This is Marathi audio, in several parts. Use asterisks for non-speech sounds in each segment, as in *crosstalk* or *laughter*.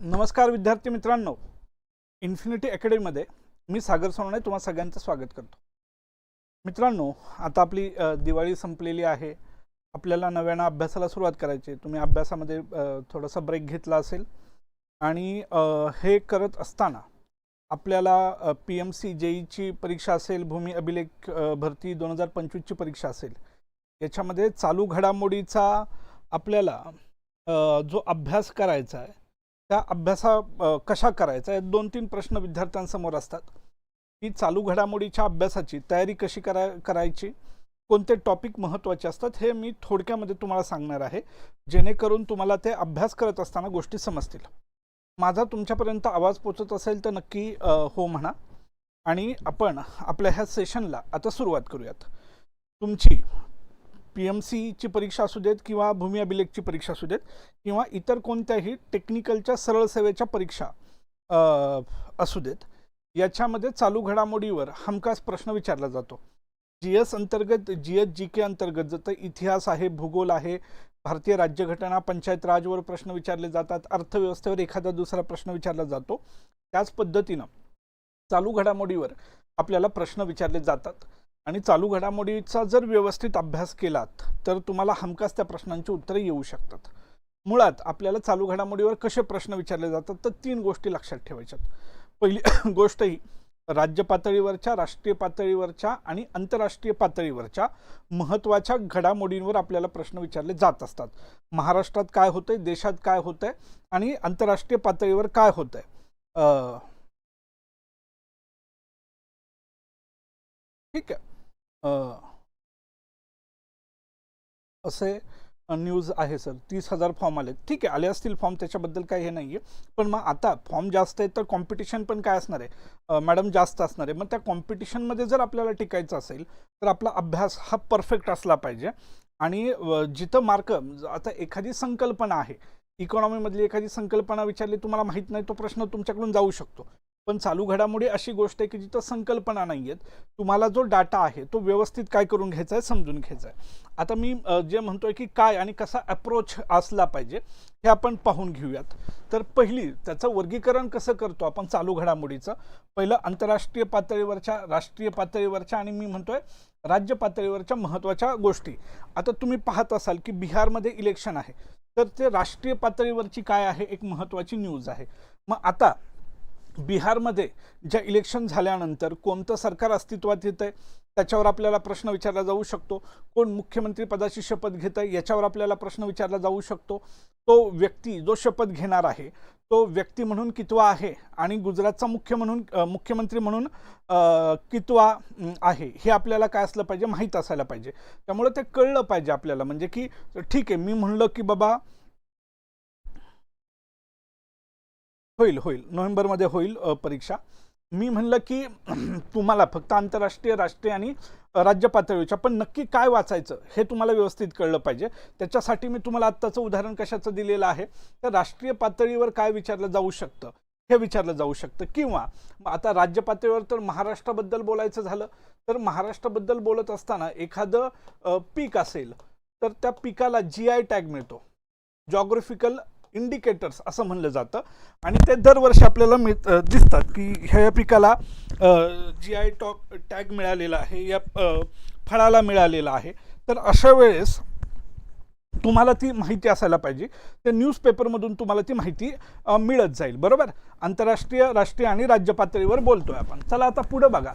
नमस्कार विद्यार्थी मित्रांनो. इन्फिनिटी अकॅडमीमध्ये मी सागर सोनवणे तुम्हा सगळ्यांचं स्वागत करतो. मित्रांनो आता आपली दिवाळी संपलेली आहे. आपल्याला नव्यानं अभ्यासाला सुरुवात करायची आहे. तुम्ही अभ्यासामध्ये थोडासा ब्रेक घेतला असेल. आणि हे करत असताना आपल्याला पी एम सी जेईची परीक्षा असेल भूमी अभिलेख भरती दोन हजार पंचवीसची परीक्षा असेल. याच्यामध्ये चालू घडामोडीचा आपल्याला जो अभ्यास करायचा आहे त्या अभ्यासा कशा करायचा? या दोन तीन प्रश्न विद्यार्थ्यांसमोर असतात. की चालू घडामोडीच्या अभ्यासाची तयारी कशी करा करायची? कोणते टॉपिक महत्त्वाचे असतात? हे मी थोडक्यामध्ये तुम्हाला सांगणार आहे. जेणेकरून तुम्हाला ते अभ्यास करत असताना गोष्टी समजतील. माझा तुमच्यापर्यंत आवाज पोचत असेल तर नक्की हो म्हणा. आणि आपण आपल्या ह्या सेशनला आता सुरुवात करूयात. तुमची पी एम सीची परीक्षा असू देत किंवा भूमी अभिलेखची परीक्षा असू देत किंवा इतर कोणत्याही टेक्निकलच्या सरळ सेवेच्या परीक्षा असू देत. याच्यामध्ये चालू घडामोडीवर हमखास प्रश्न विचारला जातो. जी एस अंतर्गत जी एस जी के अंतर्गत जसं इतिहास आहे भूगोल आहे भारतीय राज्यघटना पंचायत राजवर प्रश्न विचारले जातात अर्थव्यवस्थेवर एखादा दुसरा प्रश्न विचारला जातो. त्याच पद्धतीनं चालू घडामोडीवर आपल्याला प्रश्न विचारले जातात. आणि चालू घडामोडीचा जर व्यवस्थित अभ्यास केलात तर तुम्हाला हमखास त्या प्रश्नांची उत्तरे येऊ शकतात. मुळात आपल्याला चालू घडामोडीवर कसे प्रश्न विचारले जातात तर तीन गोष्टी लक्षात ठेवायच्यात. पहिली *coughs* गोष्ट ही राज्य पातळीवरच्या राष्ट्रीय पातळीवरच्या आणि आंतरराष्ट्रीय पातळीवरच्या महत्त्वाच्या घडामोडींवर आपल्याला प्रश्न विचारले जात असतात. महाराष्ट्रात काय होतंय देशात काय होतंय आणि आंतरराष्ट्रीय पातळीवर काय होतंय? आहे ठीक आहे. असे न्यूज आहे सर तीस हजार फॉर्म आले ठीक आहे आले असतील फॉर्म त्याच्याबद्दल काही हे नाही आहे पण मग आता फॉर्म जास्त आहे तर कॉम्पिटिशन पण काय असणार आहे? मॅडम जास्त असणार आहे. मग त्या कॉम्पिटिशनमध्ये जर आपल्याला टिकायचं असेल तर आपला अभ्यास हा परफेक्ट असला पाहिजे. आणि जिथं मार्क आता एखादी संकल्पना आहे. इकॉनॉमीमधली एखादी संकल्पना विचारली तुम्हाला माहीत नाही तो प्रश्न तुमच्याकडून जाऊ शकतो. पण चालू घडामोडी अशी गोष्ट आहे की जिथं संकल्पना नाही आहेत तुम्हाला जो डाटा आहे तो व्यवस्थित काय करून घ्यायचा आहे समजून घ्यायचा आहे. आता मी जे म्हणतोय की काय आणि कसा अप्रोच असला पाहिजे हे आपण पाहून घेऊयात. तर पहिली त्याचं वर्गीकरण कसं करतो आपण चालू घडामोडीचं? पहिलं आंतरराष्ट्रीय पातळीवरच्या राष्ट्रीय पातळीवरच्या आणि मी म्हणतोय राज्य पातळीवरच्या महत्त्वाच्या गोष्टी. आता तुम्ही पाहत असाल की बिहारमध्ये इलेक्शन आहे. तर ते राष्ट्रीय पातळीवरची काय आहे? एक महत्त्वाची न्यूज आहे. मग आता बिहारमध्ये ज्या इलेक्शन झाल्यानंतर कोणतं सरकार अस्तित्वात येतं आहे त्याच्यावर आपल्याला प्रश्न विचारला जाऊ शकतो. कोण मुख्यमंत्री पदाची शपथ घेत आहे याच्यावर आपल्याला प्रश्न विचारला जाऊ शकतो. तो व्यक्ती जो शपथ घेणार आहे तो व्यक्ती म्हणून कितवा आहे आणि गुजरातचा मुख्य म्हणून मुख्यमंत्री म्हणून कितवा आहे हे आपल्याला काय असलं पाहिजे माहीत असायला पाहिजे. त्यामुळे ते कळलं पाहिजे आपल्याला. म्हणजे की ठीक आहे मी म्हणलं की बाबा होईल होईल. नोव्हेंबरमध्ये होईल परीक्षा. मी म्हणलं की *clears throat* तुम्हाला फक्त आंतरराष्ट्रीय राष्ट्रीय आणि राज्य पातळीच्या पण नक्की काय वाचायचं हे तुम्हाला व्यवस्थित कळलं पाहिजे. त्याच्यासाठी मी तुम्हाला आत्ताचं उदाहरण कशाचं दिलेलं आहे? तर राष्ट्रीय पातळीवर काय विचारलं जाऊ शकतं? हे विचारलं जाऊ शकतं. किंवा आता राज्य पातळीवर तर महाराष्ट्राबद्दल बोलायचं झालं. तर महाराष्ट्राबद्दल बोलत असताना एखादं पीक असेल तर त्या पिकाला जी आय टॅग मिळतो. जॉग्रफिकल इंडिकेटर्स असं म्हणलं जातं. आणि ते दरवर्षी आपल्याला मिळ दिसतात की ह्या पिकाला जी आय टॉक टॅग मिळालेला आहे या फळाला मिळालेला आहे. तर अशा वेळेस तुम्हाला ती माहिती असायला पाहिजे. त्या न्यूजपेपरमधून तुम्हाला ती माहिती मिळत जाईल. बरोबर? आंतरराष्ट्रीय राष्ट्रीय आणि राज्य पातळीवर आहे आपण. चला आता पुढं बघा.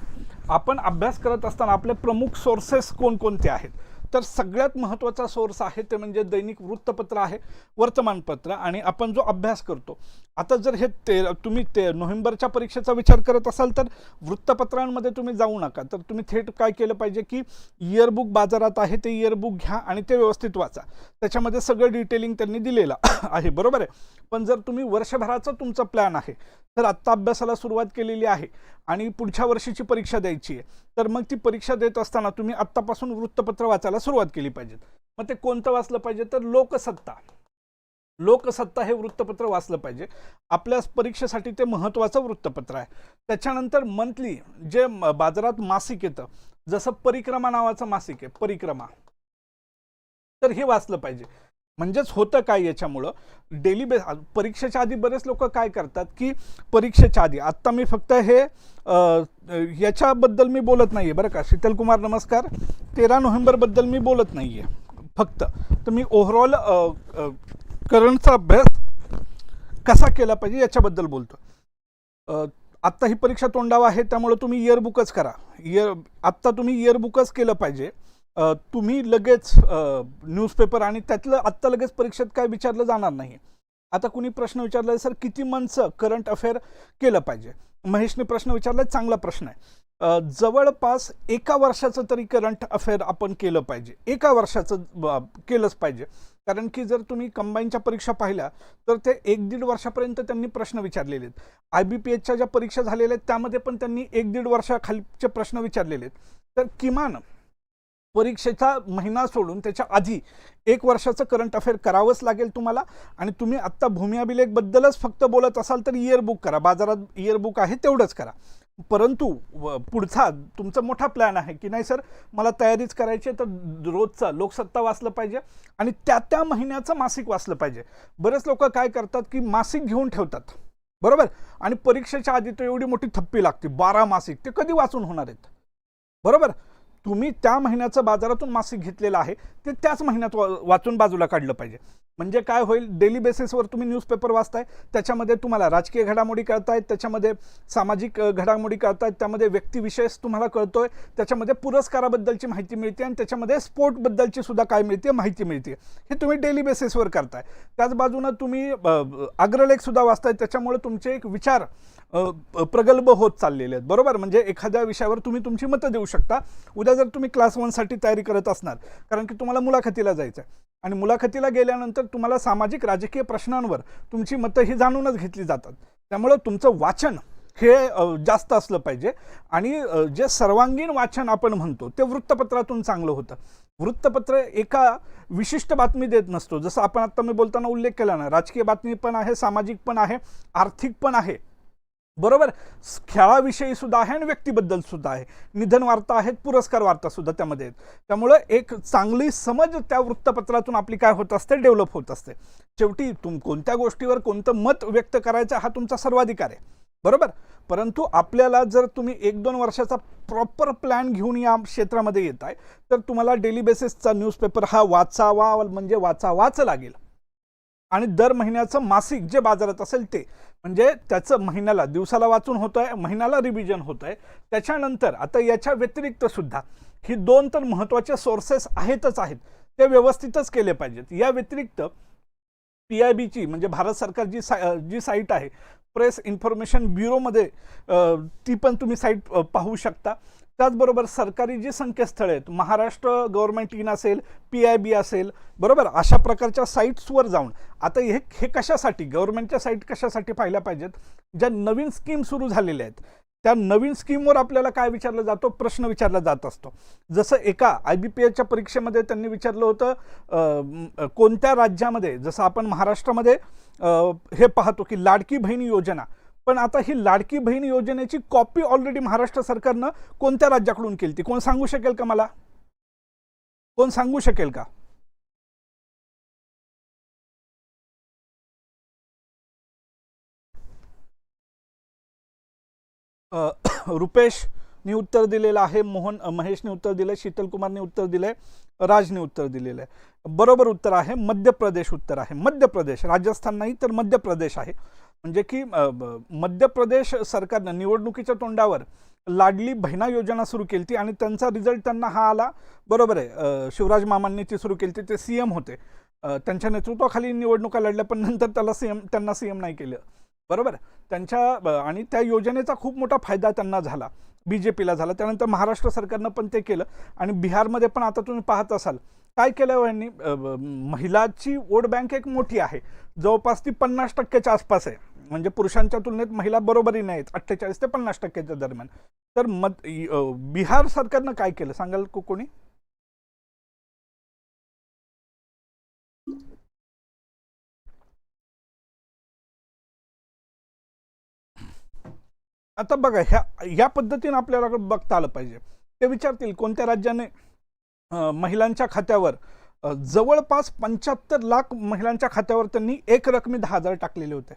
आपण अभ्यास करत असताना आपले प्रमुख सोर्सेस कोणकोणते आहेत? तर सगळ्यात महत्त्वाचा सोर्स आहे ते म्हणजे दैनिक वृत्तपत्र आहे वर्तमानपत्र. आणि आपण जो अभ्यास करतो आता जर हे ते तुम्ही ते नोव्हेंबरच्या परीक्षेचा विचार करत असाल तर वृत्तपत्रांमध्ये तुम्ही जाऊ नका. तर तुम्ही थेट काय केलं पाहिजे की इयरबुक बाजारात आहे ते इयरबुक घ्या आणि ते व्यवस्थित वाचा. त्याच्यामध्ये सगळं डिटेलिंग त्यांनी दिलेलं *coughs* आहे बरोबर आहे? पण जर तुम्ही वर्षभराचा तुमचा प्लॅन आहे तर आत्ता अभ्यासाला सुरुवात केलेली आहे. आणि पुढच्या वर्षीची परीक्षा द्यायची आहे. तर मग ती परीक्षा देत असताना तुम्ही आत्तापासून वृत्तपत्र वाचायला सुरुवात केली पाहिजे मग ते कोणतं वाचलं पाहिजे? तर लोकसत्ता. लोकसत्ता हे वृत्तपत्र वाचलं पाहिजे. आपल्या परीक्षेसाठी ते महत्त्वाचं वृत्तपत्र आहे. त्याच्यानंतर मंथली जे बाजारात मासिक येतं जसं परिक्रमा नावाचं मासिक आहे परिक्रमा. तर हे वाचलं पाहिजे. म्हणजेच होतं काय याच्यामुळं? डेली बेस परीक्षेच्या आधी बरेच लोक काय करतात की परीक्षेच्या आधी. आत्ता मी फक्त हे याच्याबद्दल मी बोलत नाही आहे बरं का. शीतल कुमार नमस्कार. तेरा नोव्हेंबरबद्दल मी बोलत नाही आहे फक्त. तर मी ओव्हरऑल करंटचा अभ्यास कसा केला पाहिजे याच्याबद्दल बोलतो. आत्ता ही परीक्षा तोंडावा आहे त्यामुळे तुम्ही इयरबुकच करा. इयर आत्ता तुम्ही इयरबुकच केलं पाहिजे. तुम्ही लगेच न्यूजपेपर आणि त्यातलं आत्ता लगेच परीक्षेत काय विचारलं जाणार नाही. आता कुणी प्रश्न विचारला सर किती मंथचं करंट अफेअर केलं पाहिजे? महेशने प्रश्न विचारला चांगला प्रश्न आहे. जवळपास एका वर्षाचं तरी करंट अफेअर आपण केलं पाहिजे. एका वर्षाचं केलंच पाहिजे. कारण की जर तुम्ही कंबाईनच्या परीक्षा पाहिल्या तर ते एक दीड वर्षापर्यंत त्यांनी प्रश्न विचारलेले आहेत. आय बी पी एचच्या ज्या परीक्षा झालेल्या आहेत त्यामध्ये पण त्यांनी एक दीड वर्षाखालीचे प्रश्न विचारलेले आहेत. तर किमान परीक्षेचा महिना सोडून त्याच्या आधी एक वर्षाचं करंट अफेअर करावंच लागेल तुम्हाला. आणि तुम्ही आत्ता भूमी अभिलेखबद्दलच फक्त बोलत असाल तर इयरबुक करा. बाजारात इयरबुक आहे तेवढंच करा. परंतु व- पुढचा तुमचा मोठा प्लॅन आहे की नाही सर? मला तयारीच करायची आहे तर रोजचा लोकसत्ता वाचलं पाहिजे आणि त्या त्या महिन्याचं मासिक वाचलं पाहिजे. बरेच लोक काय करतात की मासिक घेऊन ठेवतात. बरोबर? आणि परीक्षेच्या आधी तर एवढी मोठी थप्पी लागते. बारा मासिक. ते कधी वाचून होणार आहेत? बरोबर? तुम्ही त्या महिन्याचं बाजारातून मासिक घेतलेलं आहे ते त्याच महिन्यात वा वाचून बाजूला काढलं पाहिजे. म्हणजे काय होईल डेली बेसिसवर तुम्ही न्यूजपेपर वाचताय त्याच्यामध्ये तुम्हाला राजकीय घडामोडी कळतायत त्याच्यामध्ये सामाजिक घडामोडी कळतायत त्यामध्ये व्यक्तिविशेष तुम्हाला कळतोय त्याच्यामध्ये पुरस्काराबद्दलची माहिती मिळते आणि त्याच्यामध्ये स्पोर्टबद्दलची सुद्धा काय मिळते माहिती मिळते. हे तुम्ही डेली बेसिसवर करताय. त्याच बाजूनं तुम्ही अग्रलेखसुद्धा वाचताय त्याच्यामुळे तुमचे एक विचार प्रगल्भ होत चाललेले आहेत. बरोबर? म्हणजे एखाद्या विषयावर तुम्ही तुमची मतं देऊ शकता. उद्या जर तुम्ही क्लास वनसाठी तयारी करत असणार कारण की तुम्हाला मुलाखतीला जायचं आहे आणि मुलाखतीला गेल्यानंतर तुम्हाला सामाजिक राजकीय प्रश्नांवर तुमची मतं ही जाणूनच घेतली जातात. त्यामुळं तुमचं वाचन हे जास्त असलं पाहिजे. आणि जे सर्वांगीण वाचन आपण म्हणतो ते वृत्तपत्रातून चांगलं होतं. वृत्तपत्र एका विशिष्ट बातमी देत नसतो. जसं आपण आत्ता मी बोलताना उल्लेख केला ना राजकीय बातमी पण आहे सामाजिक पण आहे आर्थिक पण आहे. बरोबर? खेळाविषयी सुद्धा आहे आणि व्यक्तीबद्दल सुद्धा आहे. निधन वार्ता आहेत पुरस्कार वार्ता सुद्धा त्यामध्ये आहेत. त्यामुळं एक चांगली समज त्या वृत्तपत्रातून आपली काय होत असते डेव्हलप होत असते. शेवटी तुम कोणत्या गोष्टीवर कोणतं मत व्यक्त करायचं हा तुमचा सर्वाधिकार आहे. बरोबर? परंतु आपल्याला जर तुम्ही एक दोन वर्षाचा प्रॉपर प्लॅन घेऊन या क्षेत्रामध्ये येत आहे तर तुम्हाला डेली बेसिसचा न्यूजपेपर हा वाचावा म्हणजे वाचावाच लागेल. आणि दर महिन्याचं मासिक जे बाजारात असेल ते. म्हणजे त्याचं महिन्याला दिवसाला वाचून होतं आहे महिन्याला रिव्हिजन होतं आहे त्याच्यानंतर आता याच्या व्यतिरिक्त सुद्धा ही दोन तर महत्त्वाचे सोर्सेस आहेतच आहेत. ते व्यवस्थितच केले पाहिजेत. या व्यतिरिक्त पी आय बीची म्हणजे भारत सरकार जी सा जी साईट आहे प्रेस इन्फॉर्मेशन ब्युरोमध्ये ती पण तुम्ही साईट पाहू शकता. त्याचबरोबर सरकारी जी संकेतस्थळे आहेत महाराष्ट्र गव्हर्नमेंट इन असेल पी आय बी असेल बरोबर? अशा प्रकारच्या साईट्सवर जाऊन आता हे हे कशासाठी? गव्हर्नमेंटच्या साईट कशासाठी पाहिल्या पाहिजेत? ज्या नवीन स्कीम सुरू झालेल्या आहेत त्या नवीन स्कीमवर आपल्याला काय विचारला जातो? प्रश्न विचारला जात असतो. जसं एका आय बी पी एसच्या परीक्षेमध्ये त्यांनी विचारलं होतं कोणत्या राज्यामध्ये जसं आपण महाराष्ट्रामध्ये हे पाहतो की लाडकी बहीण योजना पण आता ही लाडकी बहीण योजनेची कॉपी ऑलरेडी महाराष्ट्र सरकारनं कोणत्या राज्याकडून केली ती? कोण सांगू शकेल का मला? कोण सांगू शकेल का? अ, *coughs* रुपेशने उत्तर दिलेलं आहे मोहन महेशने उत्तर दिलं शीतल कुमारने उत्तर दिलंय राजने उत्तर दिलेलं आहे बरोबर उत्तर आहे मध्य प्रदेश उत्तर आहे. मध्य प्रदेश राजस्थान नाही तर मध्य प्रदेश आहे. म्हणजे की मध्य प्रदेश सरकारनं निवडणुकीच्या तोंडावर लाडली बहिणा योजना सुरू केली ती आणि त्यांचा रिझल्ट त्यांना हा आला. बरोबर आहे. शिवराज मामांनी ती सुरू केली ते सी एम होते. त्यांच्या नेतृत्वाखाली निवडणुका लढल्या पण नंतर त्याला सी एम त्यांना सी एम नाही केलं. बरोबर? त्यांच्या आणि त्या योजनेचा खूप मोठा फायदा त्यांना झाला. बी जे पीला झाला. त्यानंतर महाराष्ट्र सरकारनं पण ते केलं. आणि बिहारमध्ये पण आता तुम्ही पाहत असाल काय केलं यांनी महिलाची वोट बँक एक मोठी आहे. जवळपास ती पन्नास टक्क्याच्या आसपास आहे. म्हणजे पुरुषांच्या तुलनेत महिला बरोबरी नाहीत. अठ्ठेचाळीस ते पन्नास टक्क्याच्या दरम्यान. तर मत बिहार सरकारनं काय केलं? सांगाल को- कोणी? आता बघा ह्या या पद्धतीनं आपल्याला बघता आलं पाहिजे. ते विचारतील कोणत्या राज्याने महिलांच्या खात्यावर जवळपास पंच्याहत्तर लाख महिलांच्या खात्यावर त्यांनी एक रकमी दहा हजार टाकलेले होते.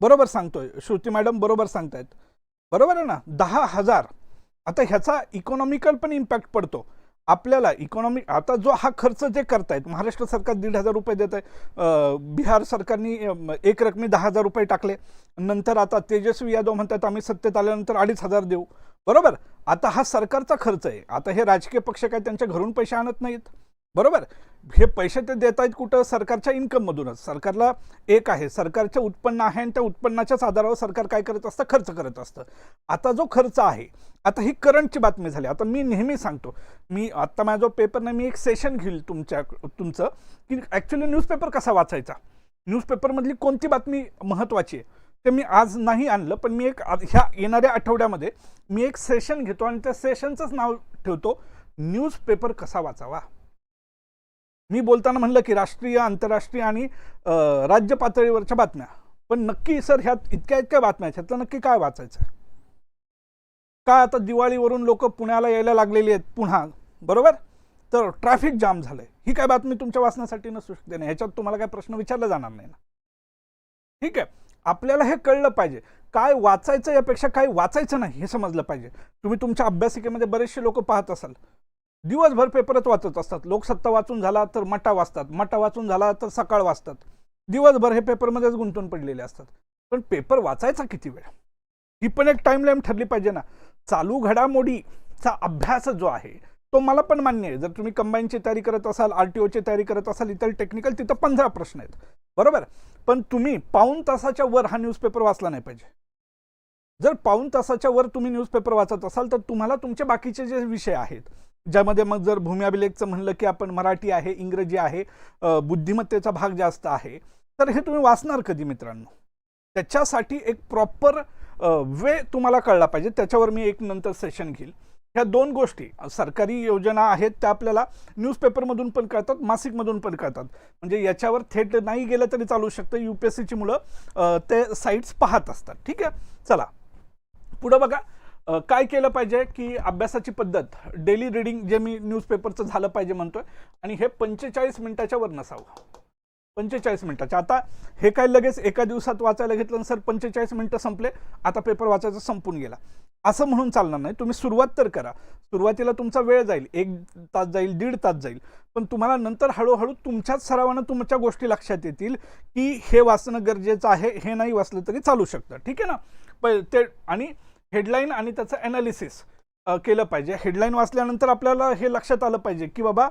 बरोबर सांगतोय. श्रुती मॅडम बरोबर सांगतायत. बरोबर आहे ना? दहा हजार. आता ह्याचा इकॉनॉमिकल पण इम्पॅक्ट पडतो. आपल्याला इकॉनॉमिक आता जो हा खर्च जे करतायत महाराष्ट्र सरकार दीड हजार रुपये देत आहे बिहार सरकारनी एक रकमी दहा हजार रुपये टाकले. नंतर आता तेजस्वी यादव म्हणतात आम्ही सत्तेत आल्यानंतर अडीच हजार देऊ. बरोबर? आता हा सरकारचा खर्च आहे. आता हे राजकीय पक्ष काय त्यांच्या घरून पैसे आणत नाहीत? बरोबर? हे पैसे ते देत आहेत कुठं? सरकारच्या इन्कममधूनच सरकारला एक आहे सरकारचे उत्पन्न आहे आणि त्या उत्पन्नाच्याच आधारावर सरकार काय करत असतं? खर्च करत असतं. आता जो खर्च आहे आता ही करंटची बातमी झाली. आता मी नेहमी सांगतो मी आत्ता माझा जो पेपर नाही मी एक सेशन घेईल तुमच्या तुमचं की ॲक्च्युली न्यूजपेपर कसा वाचायचा? न्यूजपेपरमधली कोणती बातमी महत्त्वाची आहे? ते मी आज नाही आणलं पण मी एक ह्या येणाऱ्या आठवड्यामध्ये मी एक सेशन घेतो आणि त्या सेशनचंच नाव ठेवतो न्यूजपेपर कसा वाचावा? मी बोलताना म्हणलं की राष्ट्रीय आंतरराष्ट्रीय आणि राज्य पातळीवरच्या बातम्या. पण नक्की सर ह्यात इतक्या इतक्या बातम्या आहेत ह्यातलं नक्की काय वाचायचं? काय आता दिवाळीवरून लोक पुण्याला यायला लागलेली आहेत पुन्हा बरोबर? तर ट्रॅफिक जाम झालंय. ही काय बातमी तुमच्या वाचण्यासाठी नसू शकते ना ह्याच्यात तुम्हाला काय प्रश्न विचारला जाणार नाही ना. ठीक आहे? आपल्याला हे कळलं पाहिजे. काय वाचायचं यापेक्षा काय वाचायचं नाही हे समजलं पाहिजे. तुम्ही तुमच्या अभ्यासिकेमध्ये बरेचसे लोक पाहत असाल. दिवसभर पेपरच वाचत असतात. लोकसत्ता वाचून झाला तर मटा वाचतात. मटा वाचून झाला तर सकाळ वाचतात. दिवसभर हे पेपरमध्येच गुंतून पडलेले असतात. पण पेपर वाचायचा किती वेळ? ही पण एक टाइम लाईन ठरली पाहिजे ना. चालू घडामोडीचा अभ्यास जो आहे तो मला पण मान्य आहे. जर तुम्ही कंबाईनची तयारी करत असाल आर टी ओची तयारी करत असाल इतर टेक्निकल तिथं पंधरा प्रश्न आहेत. बरोबर? पण तुम्ही पाऊण तासाच्या वर हा न्यूजपेपर वाचला नाही पाहिजे. जर पाऊण तासाच्या वर तुम्ही न्यूजपेपर वाचत असाल तर तुम्हाला तुमचे बाकीचे जे विषय आहेत ज्यामध्ये मग जर भूमी अभिलेखचं म्हणलं की आपण मराठी आहे इंग्रजी आहे बुद्धिमत्तेचा भाग जास्त आहे तर हे तुम्ही वाचणार कधी मित्रांनो? त्याच्यासाठी एक प्रॉपर वे तुम्हाला कळला पाहिजे. त्याच्यावर मी एक नंतर सेशन घेईल. ह्या दोन गोष्टी सरकारी योजना आहेत त्या आपल्याला न्यूजपेपरमधून पण कळतात मासिकमधून पण कळतात. म्हणजे याच्यावर थेट नाही गेलं तरी चालू शकतं यू पी एस सीची मुलं ते साईट्स पाहत असतात. ठीक आहे? चला. पुढं बघा काय केलं पाहिजे की अभ्यासाची पद्धत डेली रिडिंग जे मी न्यूजपेपरचं झालं पाहिजे म्हणतोय आणि हे पंचेचाळीस मिनिटाच्या वर नसावं. पंचेचाळीस मिनिटाचे. आता हे काय लगेच एका दिवसात वाचायला घेतलं सर पंचेचाळीस मिनिटं संपले आता पेपर वाचायचा संपून गेला. असं म्हणून चालणार नाही. तुम्ही सुरुवात तर करा. सुरुवातीला तुमचा वेळ जाईल. एक तास जाईल दीड तास जाईल. पण तुम्हाला नंतर हळूहळू तुमच्याच सरावानं तुमच्या गोष्टी लक्षात येतील की हे वाचणं गरजेचं आहे हे नाही वाचलं तरी चालू शकतं. ठीक आहे ना? प ते आणि हेडलाईन आणि त्याचं ॲनालिसिस केलं पाहिजे. हेडलाईन वाचल्यानंतर आपल्याला हे लक्षात आलं पाहिजे की बाबा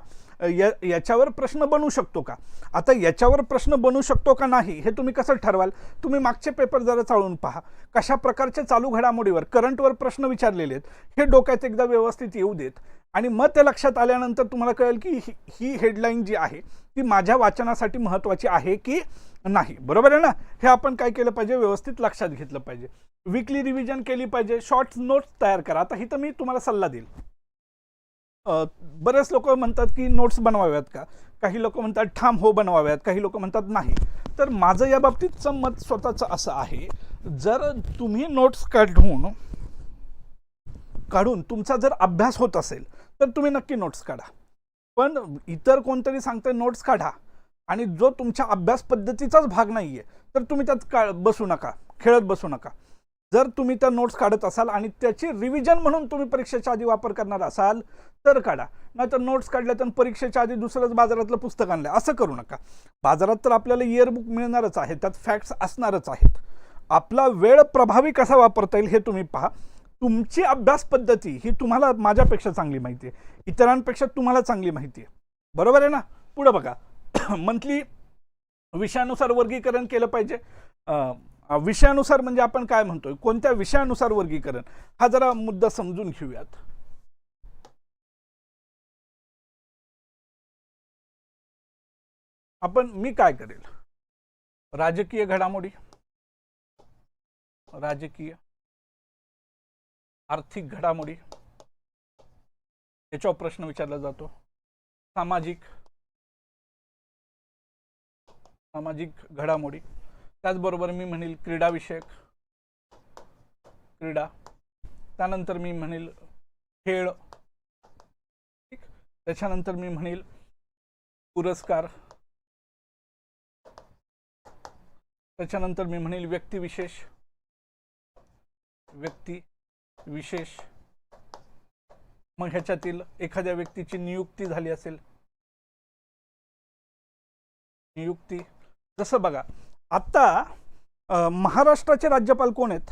या याच्यावर प्रश्न बनू शकतो का? आता याच्यावर प्रश्न बनू शकतो का नाही हे तुम्ही कसं ठरवाल? तुम्ही मागचे पेपर जरा चाळून पहा. कशा प्रकारच्या चालू घडामोडीवर करंटवर प्रश्न विचारलेले आहेत हे डोक्यात एकदा व्यवस्थित येऊ देत. आणि मग ते लक्षात आल्यानंतर तुम्हाला कळेल की ही- ही हेडलाईन जी आहे ती माझ्या वाचनासाठी महत्त्वाची आहे की नाही. बरोबर आहे ना? हे आपण काय केलं पाहिजे? व्यवस्थित लक्षात घेतलं पाहिजे. विकली रिव्हिजन केली पाहिजे. शॉर्ट नोट्स तयार करा. आता ही तर मी तुम्हाला सल्ला देईल. बरेच लोक म्हणतात की नोट्स बनवाव्यात का? काही लोक म्हणतात ठाम हो बनवाव्यात. काही लोक म्हणतात नाही. तर माझं या बाबतीतचं मत स्वतःचं असं आहे जर तुम्ही नोट्स काढून काढून तुमचा जर अभ्यास होत असेल तर तुम्ही नक्की नोट्स काढा. पण इतर कोणतरी सांगतं नोट्स काढा. आणि जो तुमच्या अभ्यास पद्धतीचाच भाग नाही आहे तर तुम्ही त्यात का बसू नका खेळत बसू नका. जर तुम्ही त्या नोट्स काढत असाल आणि त्याची रिव्हिजन म्हणून तुम्ही परीक्षेच्या आधी वापर करणार असाल तर काढा. नाहीतर नोट्स काढल्या तर परीक्षेच्या आधी दुसरंच बाजारातलं पुस्तक आणलं असं करू नका. बाजारात तर आपल्याला इयरबुक मिळणारच आहे त्यात फॅक्ट्स असणारच आहेत. आपला वेळ प्रभावी कसा वापरता येईल हे तुम्ही पहा. तुमची अभ्यास पद्धती ही तुम्हाला माझ्यापेक्षा चांगली माहिती आहे इतरांपेक्षा तुम्हाला चांगली माहिती आहे बरोबर आहे ना? पुढं बघा. मंथली विषयानुसार वर्गीकरण केलं पाहिजे. विषयानुसार म्हणजे आपण काय म्हणतोय? कोणत्या विषयानुसार वर्गीकरण? हा जरा मुद्दा समजून घेऊयात. आपण मी काय करेल? राजकीय घडामोडी राजकीय आर्थिक घडामोडी याच्यावर प्रश्न विचारला जातो. सामाजिक सामाजिक घडामोडी. त्याचबरोबर मी म्हणेल क्रीडाविषयक क्रीडा. त्यानंतर मी म्हणेल खेळ. ठीक? त्याच्यानंतर मी म्हणेल पुरस्कार. त्याच्यानंतर मी म्हणेल व्यक्तिविशेष. व्यक्ती विशेष मग ह्याच्यातील एखाद्या व्यक्तीची नियुक्ती झाली असेल. नियुक्ती जसं बघा आता महाराष्ट्राचे राज्यपाल कोण आहेत?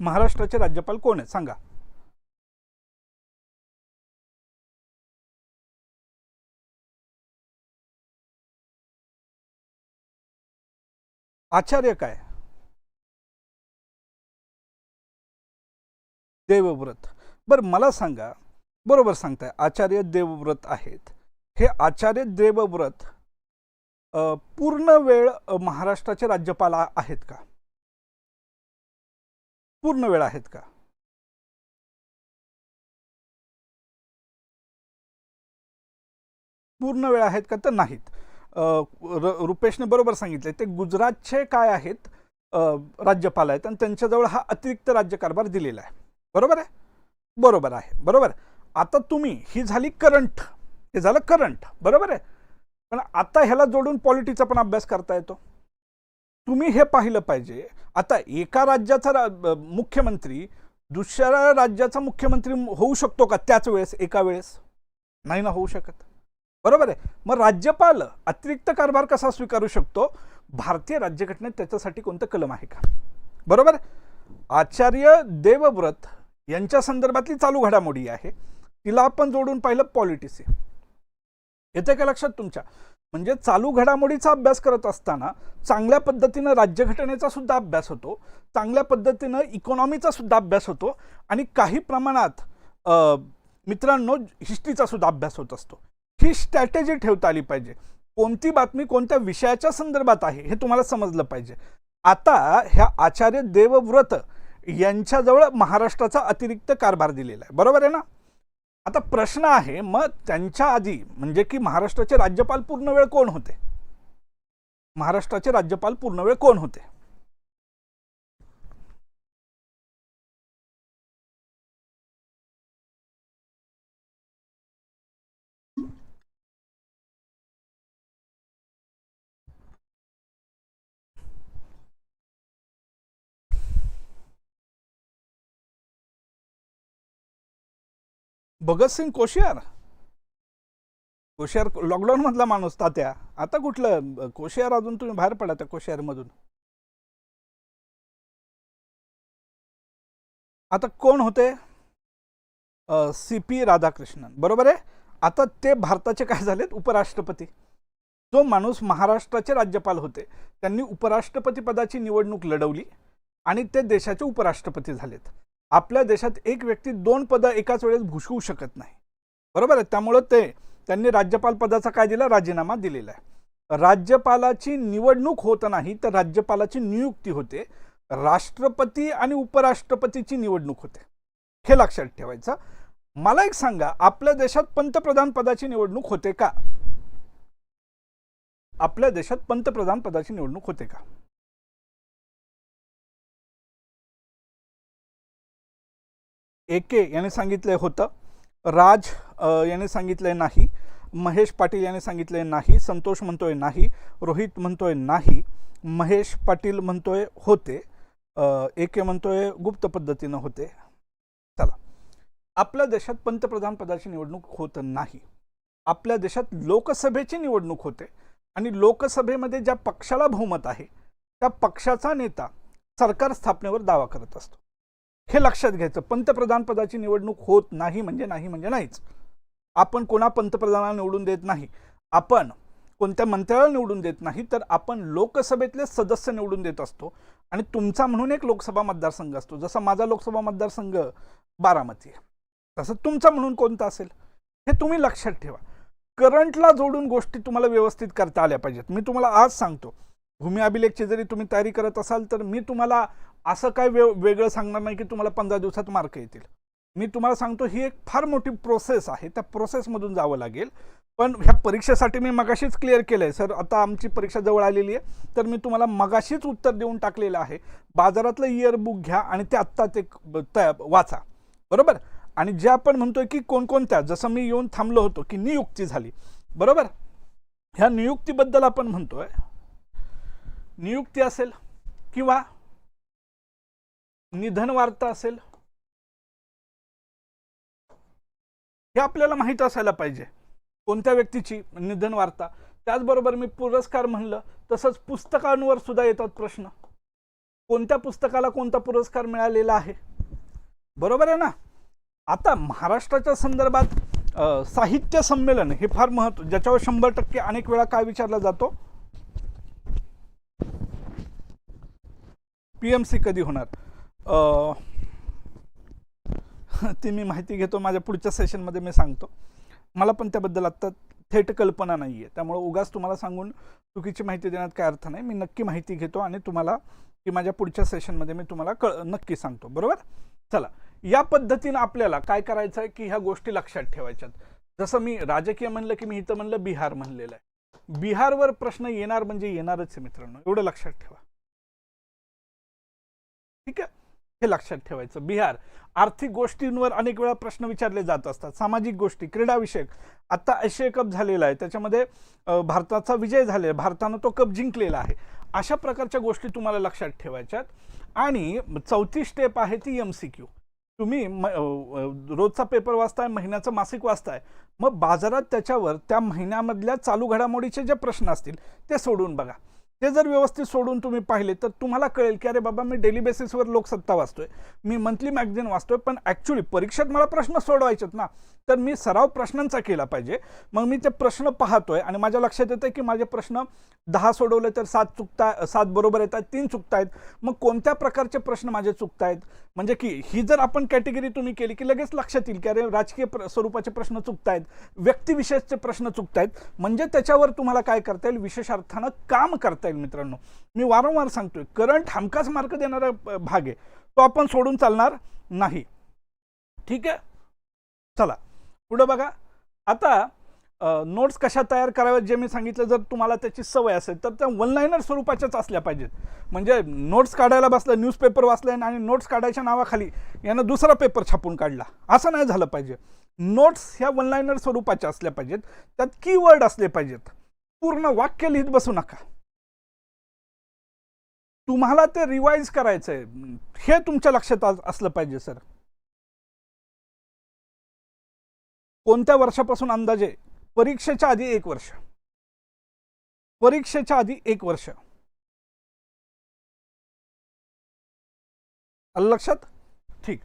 महाराष्ट्राचे राज्यपाल कोण आहेत? सांगा. आचार्य काय? देवव्रत. बरं मला सांगा बरोबर सांगताय. आचार्य देवव्रत आहेत. हे आचार्य देवव्रत पूर्ण वेळ महाराष्ट्राचे राज्यपाल आहेत का? पूर्ण वेळ आहेत का? पूर्ण वेळ आहेत का तर नाहीत. र- रुपेशने बरोबर सांगितले ते गुजरातचे काय आहेत? राज्यपाल आहेत आणि त्यांच्याजवळ हा अतिरिक्त राज्यकारभार दिलेला आहे. बरोबर आहे? बरोबर आहे. बरोबर. आता तुम्ही ही झाली करंट. हे झालं करंट. बरोबर आहे? पण आता ह्याला जोडून पॉलिटीचा पण अभ्यास करता येतो. तुम्ही हे पाहिलं पाहिजे. आता एका राज्याचा रा- मुख्यमंत्री दुसऱ्या राज्याचा मुख्यमंत्री होऊ शकतो का त्याच वेळेस एका वेळेस? नाही ना होऊ शकत. बरोबर आहे? मग राज्यपाल अतिरिक्त कारभार कसा स्वीकारू शकतो? भारतीय राज्यघटनेत त्याच्यासाठी कोणतं कलम आहे का? बरोबर आचार्य देवव्रत यांच्या संदर्भातली चालू घडामोडी आहे. तिला आपण जोडून पाहिलं पॉलिटिक्स येते का लक्षात तुमच्या? म्हणजे चालू घडामोडीचा अभ्यास करत असताना चांगल्या पद्धतीनं राज्यघटनेचा सुद्धा अभ्यास होतो चांगल्या पद्धतीनं इकॉनॉमीचा सुद्धा अभ्यास होतो आणि काही प्रमाणात मित्रांनो हिस्ट्रीचा सुद्धा अभ्यास होत असतो. ही स्ट्रॅटेजी ठेवता आली पाहिजे. कोणती बातमी कोणत्या विषयाच्या संदर्भात आहे हे तुम्हाला समजलं पाहिजे. आता ह्या आचार्य देवव्रत यांच्याजवळ महाराष्ट्राचा अतिरिक्त कारभार दिलेला आहे. बरोबर आहे ना? आता प्रश्न आहे मग त्यांच्या आधी म्हणजे की महाराष्ट्राचे राज्यपाल पूर्ण वेळ कोण होते? महाराष्ट्राचे राज्यपाल पूर्ण वेळ कोण होते? भगतसिंग कोश्यार. कोश्यार लॉकडाऊन मधला माणूस तात्या आता कुठलं? कोशियार कोश्यार अजून तुम्ही बाहेर पडा त्या कोश्यार मधून आता कोण होते? C P Radhakrishnan. बरोबर आहे? आता ते भारताचे काय झालेत? उपराष्ट्रपती. जो माणूस महाराष्ट्राचे राज्यपाल होते त्यांनी उपराष्ट्रपती पदाची निवडणूक लढवली आणि ते देशाचे उपराष्ट्रपती झालेत. आपल्या देशात एक व्यक्ती दोन पदं एकाच वेळेस भूषवू शकत नाही. बरोबर आहे? त्यामुळं ते त्यांनी राज्यपाल पदाचा काय दिला राजीनामा दिलेला आहे. राज्यपालाची निवडणूक होत नाही तर राज्यपालाची नियुक्ती होते. राष्ट्रपती आणि उपराष्ट्रपतीची निवडणूक होते. हे लक्षात ठेवायचं. मला एक सांगा आपल्या देशात पंतप्रधान पदाची निवडणूक होते का? आपल्या देशात पंतप्रधान पदाची निवडणूक होते का? एके याने सांगितलं होतं राज याने सांगितलंय नाही महेश पाटील याने सांगितलंय नाही संतोष म्हणतोय नाही रोहित म्हणतोय नाही महेश पाटील म्हणतोय होते एके म्हणतोय गुप्त पद्धतीनं होते. चला. आपल्या देशात पंतप्रधान पदाची निवडणूक होत नाही. आपल्या देशात लोकसभेची निवडणूक होते आणि लोकसभेमध्ये ज्या पक्षाला बहुमत आहे त्या पक्षाचा नेता सरकार स्थापनेवर दावा करत असतो. हे लक्षात घ्यायचं. पंतप्रधान पदाची निवडणूक होत नाही म्हणजे नाही म्हणजे नाहीच. आपण कोणा पंतप्रधानाला निवडून देत नाही. आपण कोणत्या मंत्र्याला निवडून देत नाही तर आपण लोकसभेतले सदस्य निवडून देत असतो. आणि तुमचा म्हणून एक लोकसभा मतदारसंघ असतो. जसा माझा लोकसभा मतदारसंघ बारामती आहे. तसं तुमचा म्हणून कोणता असेल? हे तुम्ही लक्षात ठेवा. करंटला जोडून गोष्टी तुम्हाला व्यवस्थित करता आल्या पाहिजेत. मी तुम्हाला आज सांगतो. भूमी अभिलेखची जरी तुम्ही तयारी करत असाल तर मी तुम्हाला असं काय वे वेगळं सांगणार नाही की तुम्हाला पंधरा दिवसात मार्क येतील. मी तुम्हाला सांगतो ही एक फार मोठी प्रोसेस आहे. त्या प्रोसेसमधून जावं लागेल. पण ह्या परीक्षेसाठी मी मगाशीच क्लिअर केलं आहे सर आता आमची परीक्षा जवळ आलेली आहे. तर मी तुम्हाला मगाशीच उत्तर देऊन टाकलेलं आहे. बाजारातलं इयर बुक घ्या आणि ते आत्ता ते वाचा. बरोबर? आणि जे आपण म्हणतोय की कोणकोणत्या जसं मी येऊन थांबलो होतो की नियुक्ती झाली. बरोबर? ह्या नियुक्तीबद्दल आपण म्हणतोय नियुक्ती असेल किंवा निधन वार्ता असेल हे आपल्याला माहीत असायला पाहिजे. कोणत्या व्यक्तीची निधन वार्ता? त्याचबरोबर मी पुरस्कार म्हणलं तसंच पुस्तकांवर सुद्धा येतात प्रश्न. कोणत्या पुस्तकाला कोणता पुरस्कार मिळालेला आहे? बरोबर आहे ना? आता महाराष्ट्राच्या संदर्भात साहित्य संमेलन हे फार महत्त्व ज्याच्यावर शंभर टक्के अनेक वेळा काय विचारला जातो? पी एम सी कधी होणार? *laughs* ती मी माहिती घेतो. माझ्या पुढच्या सेशनमध्ये मी सांगतो. मला पण त्याबद्दल आत्ता थेट कल्पना नाही आहे त्यामुळे उगाच तुम्हाला सांगून चुकीची माहिती देण्यात काय अर्थ नाही. मी नक्की माहिती घेतो आणि तुम्हाला की माझ्या पुढच्या सेशनमध्ये मी तुम्हाला कळ नक्की सांगतो. बरोबर? चला. या पद्धतीनं आपल्याला काय करायचं आहे की ह्या गोष्टी लक्षात ठेवायच्यात. जसं मी राजकीय म्हणलं की मी इथं म्हणलं बिहार म्हणलेलं आहे. बिहारवर प्रश्न येणार म्हणजे येणारच आहे मित्रांनो. एवढं लक्षात ठेवा. ठीक आहे? हे लक्षात ठेवायचं. बिहार आर्थिक गोष्टींवर अनेक वेळा प्रश्न विचारले जात असतात. सामाजिक गोष्टी क्रीडाविषयक. आत्ता आशिया कप झालेला आहे. त्याच्यामध्ये भारताचा विजय झालेला भारतानं तो कप जिंकलेला आहे. अशा प्रकारच्या गोष्टी तुम्हाला लक्षात ठेवायच्यात. आणि चौथी स्टेप आहे ती एम सी क्यू तुम्ही म- रोजचा पेपर वाचताय महिन्याचं मासिक वाचताय. मग बाजारात त्याच्यावर त्या महिन्यामधल्या चालू घडामोडीचे जे प्रश्न असतील ते सोडून बघा. ते जर व्यवस्थित सोडून तुम्ही पाहिले तर तुम्हाला कळेल की अरे बाबा मी डेली बेसिसवर लोकसत्ता वाचतोय. मी मंथली मॅगझिन वाचतोय पण ॲक्च्युली परीक्षेत मला प्रश्न सोडवायचेत ना तर मी सराव प्रश्नांचा केला पाहिजे. मग मी ते प्रश्न पाहतोय आणि माझ्या लक्षात येतं की माझे प्रश्न दहा सोडवले तर सात चुकता सात बरोबर येतात तीन चुकतायत. मग कोणत्या प्रकारचे प्रश्न माझे चुकतायत? म्हणजे की ही जर आपण कॅटेगरी तुम्ही केली की लगेच लक्षात येईल की अरे राजकीय प्र स्वरूपाचे प्रश्न चुकतायत व्यक्तिविशेषचे प्रश्न चुकतायत. म्हणजे त्याच्यावर तुम्हाला काय करता येईल? विशेष अर्थानं काम करता येईल. मित्रांनो. मी वारंवार सांगतोय करंट हमखास मार्क देणारा भाग आहे. तो आपण सोडून चालणार नाही. ठीक आहे? चला. पुढं बघा. आता नोट्स कशा तयार कराव्यात जे मी सांगितलं जर तुम्हाला त्याची सवय असेल तर त्या वनलायनर स्वरूपाच्याच असल्या पाहिजेत. म्हणजे नोट्स काढायला बसलं न्यूजपेपर वाचलं आणि नोट्स काढायच्या नावाखाली यानं दुसरा पेपर छापून काढला. असं नाही झालं पाहिजे. नोट्स ह्या वन लाईनर स्वरूपाच्या असल्या पाहिजेत. त्यात कीवर्ड असले पाहिजेत. पूर्ण वाक्य लिहित बसू नका. तुम्हाला ते रिवाईज करायचंय. हे तुमच्या लक्षात असलं पाहिजे सर कोणत्या वर्षापासून अंदाजे? परीक्षेच्या आधी एक वर्ष. परीक्षेच्या आधी एक वर्ष. लक्षात? ठीक.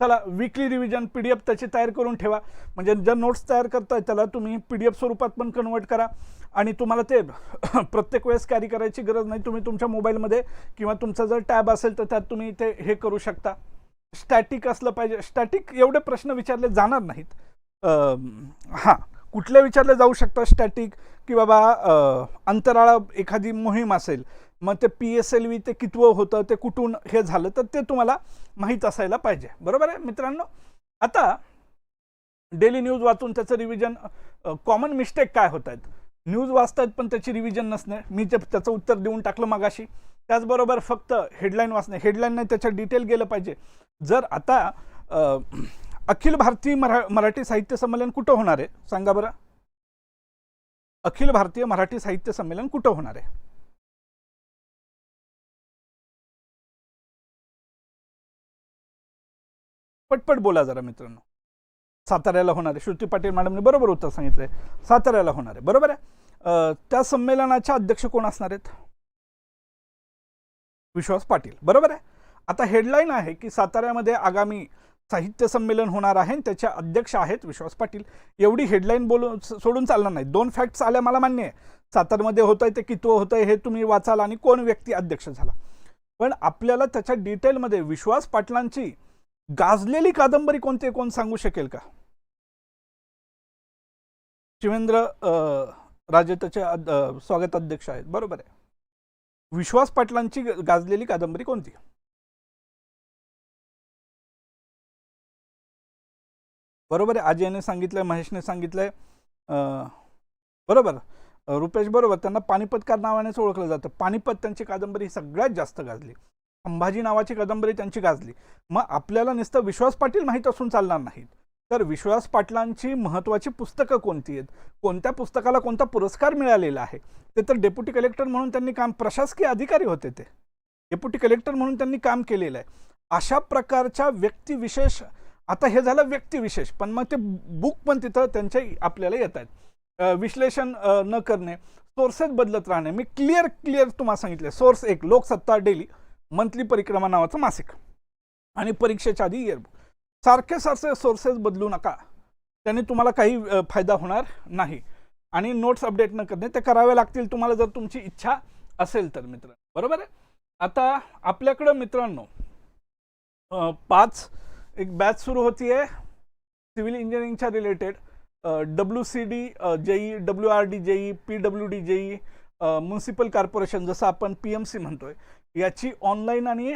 चला weekly revision P D F त्याची तयार करून ठेवा. म्हणजे ज्या नोट्स तयार करताय त्याला तुम्ही पी डी एफ स्वरूपात पण कन्वर्ट करा. आणि तुम्हाला ते *coughs* प्रत्येक वेळेस कॅरी करायची गरज नाही. तुम्ही तुमच्या मोबाईलमध्ये किंवा तुमचा जर टॅब असेल तर त्यात तुम्ही ते हे करू शकता. स्टॅटिक असलं पाहिजे. स्टॅटिक एवढे प्रश्न विचारले जाणार नाहीत. हां. कुठले विचारले जाऊ शकतात स्टॅटिक की बाबा अंतराळा एखादी मोहीम असेल मग ते पी एस एल व्ही ते कितवं होतं ते कुठून हे झालं तर ते तुम्हाला माहीत असायला पाहिजे. बरोबर आहे मित्रांनो? आता डेली न्यूज वाचून त्याचं रिव्हिजन कॉमन मिस्टेक काय होत आहेत न्यूज वाचतात पण त्याची रिव्हिजन नसणे. मी ते त्याचं उत्तर देऊन टाकलं मागाशी. त्याचबरोबर फक्त हेडलाईन वाचणे. हेडलाईन नाही त्याच्या डिटेल गेलं पाहिजे. जर आता अखिल भारतीय मरा मराठी साहित्य संमेलन कुठं होणार आहे? सांगा बरं. अखिल भारतीय मराठी साहित्य संमेलन कुठं होणार आहे? पटपट बोला जरा मित्रांनो. साताऱ्याला होणार आहे. श्रुती पाटील मॅडमने बरोबर उत्तर सांगितलंय. साताऱ्याला होणार आहे. बरोबर आहे? त्या संमेलनाचे अध्यक्ष कोण असणार आहेत? विश्वास पाटील. बरोबर आहे? आता हेडलाईन आहे की साताऱ्यामध्ये आगामी साहित्य संमेलन होणार आहे आणि त्याचे अध्यक्ष आहेत विश्वास पाटील. एवढी हेडलाईन बोलून सोडून चालणार नाही. दोन फॅक्ट्स आल्या मला मान्य आहे. सातारमध्ये होतंय ते कितवं होतंय हे तुम्ही वाचाल आणि कोण व्यक्ती अध्यक्ष झाला. पण आपल्याला त्याच्या डिटेलमध्ये विश्वास पाटलांची गाजलेली कादंबरी कोणती आहे, कोण सांगू शकेल का? शिवेंद्र राजताचे राजे स्वागत अध्यक्ष आहेत. बरोबर आहे. विश्वास पाटलांची ग- गाजलेली कादंबरी कोणती? बरोबर आहे. अजयने सांगितलंय महेशने सांगितलंय. बरोबर. रुपेश बरोबर. त्यांना पानिपतकार नावानेच ओळखलं जातं. पानिपत त्यांची कादंबरी सगळ्यात जास्त गाजली. संभाजी नावाची कादंबरी त्यांची गाजली. मग आपल्याला नुसतं विश्वास पाटील माहीत असून चालणार नाहीत. तर विश्वास पाटलांची महत्त्वाची पुस्तकं कोणती आहेत? कोणत्या पुस्तकाला कोणता पुरस्कार मिळालेला आहे? ते तर डेप्युटी कलेक्टर म्हणून त्यांनी काम प्रशासकीय अधिकारी होते ते. डेप्युटी कलेक्टर म्हणून त्यांनी काम केलेलं आहे. अशा प्रकारच्या व्यक्तिविशेष आता हे झालं व्यक्तिविशेष पण मग ते बुक पण तिथं त्यांचे आपल्याला येत आहेत. विश्लेषण न करणे सोर्सेस बदलत राहणे. मी क्लिअर क्लिअर तुम्हाला सांगितले सोर्स एक लोकसत्ता डेली मंथली परिक्रमा नावाचं मासिक. आणि परीक्षेच्या आधी इयरबुक सारखे सारखे सोर्सेस बदलू नका. त्याने तुम्हाला काही फायदा होणार नाही. आणि नोट्स अपडेट न करणे ते करावे लागतील तुम्हाला जर तुमची इच्छा असेल तर मित्र. बरोबर आहे? आता आपल्याकडं मित्रांनो पाच एक बॅच सुरू होती आहे सिव्हिल इंजिनिअरिंगच्या related W C D J E W R D J E P W D J E municipal corporation जसं आपण पी एम सी म्हणतो आहे याची ऑनलाईन आणि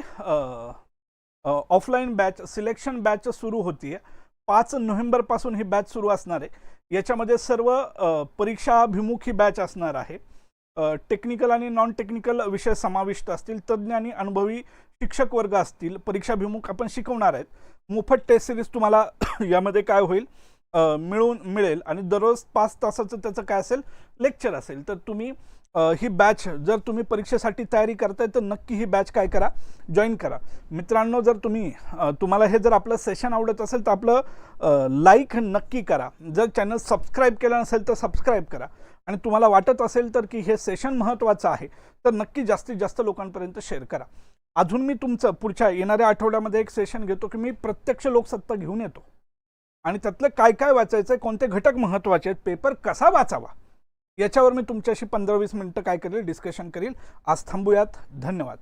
ऑफलाईन बॅच सिलेक्शन बॅच सुरू होती आहे पाच नोव्हेंबरपासून ही बॅच सुरू असणार आहे. याच्यामध्ये सर्व परीक्षाभिमुख ही बॅच असणार आहे. टेक्निकल आणि नॉन टेक्निकल विषय समाविष्ट असतील. तज्ज्ञ आणि अनुभवी शिक्षक वर्ग असतील. परीक्षाभिमुख आपण शिकवणार आहेत. मोफत टेस्ट सिरीज तुम्हाला *coughs* यामध्ये काय होईल? मिळून मिळेल. आणि दररोज पाच तासाचं त्याचं काय असेल? लेक्चर असेल. तर तुम्ही ही बॅच जर तुम्ही परीक्षेसाठी तयारी करताय तर नक्की ही बॅच काय करा? जॉईन करा. मित्रांनो जर तुम्ही तुम्हाला हे जर आपलं सेशन आवडत असेल तर आपलं लाईक नक्की करा. जर चॅनल सबस्क्राईब केलं नसेल तर सबस्क्राईब करा. आणि तुम्हाला वाटत असेल तर की हे सेशन महत्त्वाचं आहे तर नक्की जास्तीत जास्त लोकांपर्यंत शेअर करा. अजून मी तुमचं पुढच्या येणाऱ्या आठवड्यामध्ये एक सेशन घेतो की मी प्रत्यक्ष लोकसत्ता घेऊन येतो. आणि त्यातलं काय काय वाचायचं आहे कोणते घटक महत्त्वाचे आहेत पेपर कसा वाचावा? याच्यावर मी तुमच्याशी पंधरा वीस मिनटं काय करेल डिस्कशन करेल. आज थांबूयात. धन्यवाद.